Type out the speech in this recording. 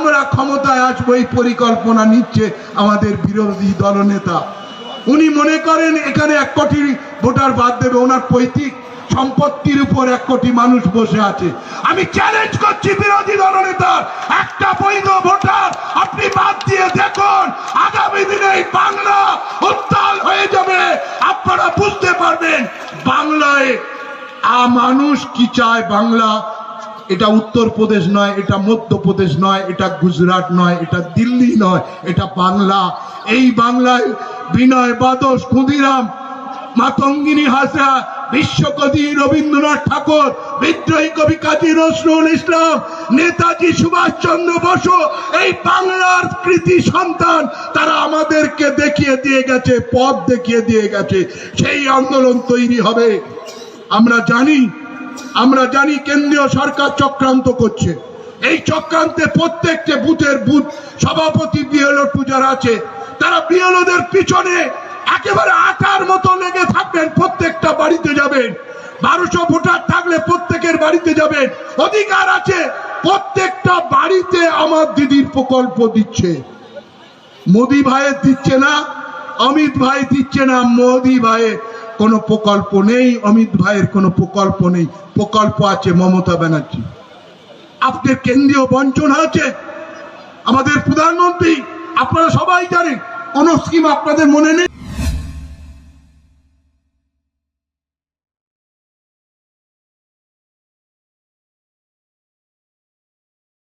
আমরা ক্ষমতায় আসব, এই পরিকল্পনা নিচ্ছে আমাদের বিরোধী দলনেতা। উনি মনে করেন এখানে এক কোটি ভোটার বাদ দেবে, ওনার পৈতৃক সম্পত্তির উপর এক কোটি মানুষ বসে আছে। আমি চ্যালেঞ্জ করছি বিরোধী দলনেতার, একটা বৈধ ভোটার আপনি বাদ দিয়ে দেখুন, আগামী দিনে বাংলা উত্তাল হয়ে যাবে। আপনারা বুঝতে পারবেন, বাংলায় আ মানুষ কি চায় বাংলা এটা উত্তরপ্রদেশ নয়, এটা মধ্যপ্রদেশ নয়, এটা গুজরাট নয়, এটা দিল্লি নয়, এটা বাংলা। এই বাংলায় বিনয় বাদশ, ক্ষুদিরাম, মাতঙ্গিনী হাসা, বিশ্বকবি রবীন্দ্রনাথ ঠাকুর, বিদ্রোহী কবি কাজী নজরুল ইসলাম, নেতাজি সুভাষচন্দ্র বসু, এই বাংলার কৃতি সন্তান তারা আমাদেরকে দেখিয়ে দিয়ে গেছে, পথ দেখিয়ে দিয়ে গেছে। সেই আন্দোলন তৈরি হবে। আমরা জানি আমরা জানি কেন্দ্রীয় সরকার চক্রান্ত করছে। এই চক্রান্তে প্রত্যেকটা বুথের বুথ সভাপতি বিএলও যারা আছে। তারা বিএলওদের পিছনে একেবারে আটার মতো লেগে থাকবেন, প্রত্যেকটা বাড়িতে যাবেন। বারোশো ভোটার থাকলে প্রত্যেকের বাড়িতে যাবেন। অধিকার আছে, প্রত্যেকটা বাড়িতে আমার দিদির প্রকল্প দিচ্ছে। মোদি ভাইয়ের দিচ্ছে না, অমিত ভাই দিচ্ছে না, মোদি ভাইয়ের। কোনো প্রকল্প নেই, অমিত ভাইয়ের কোনো প্রকল্প নেই। প্রকল্প আছে মমতা ব্যানার্জি। আপনার কেন্দ্রীয় বঞ্চনা আছে। আমাদের প্রধানমন্ত্রী, আপনারা সবাই জানেন, কোনো স্কিম আপনাদের মনে নেই?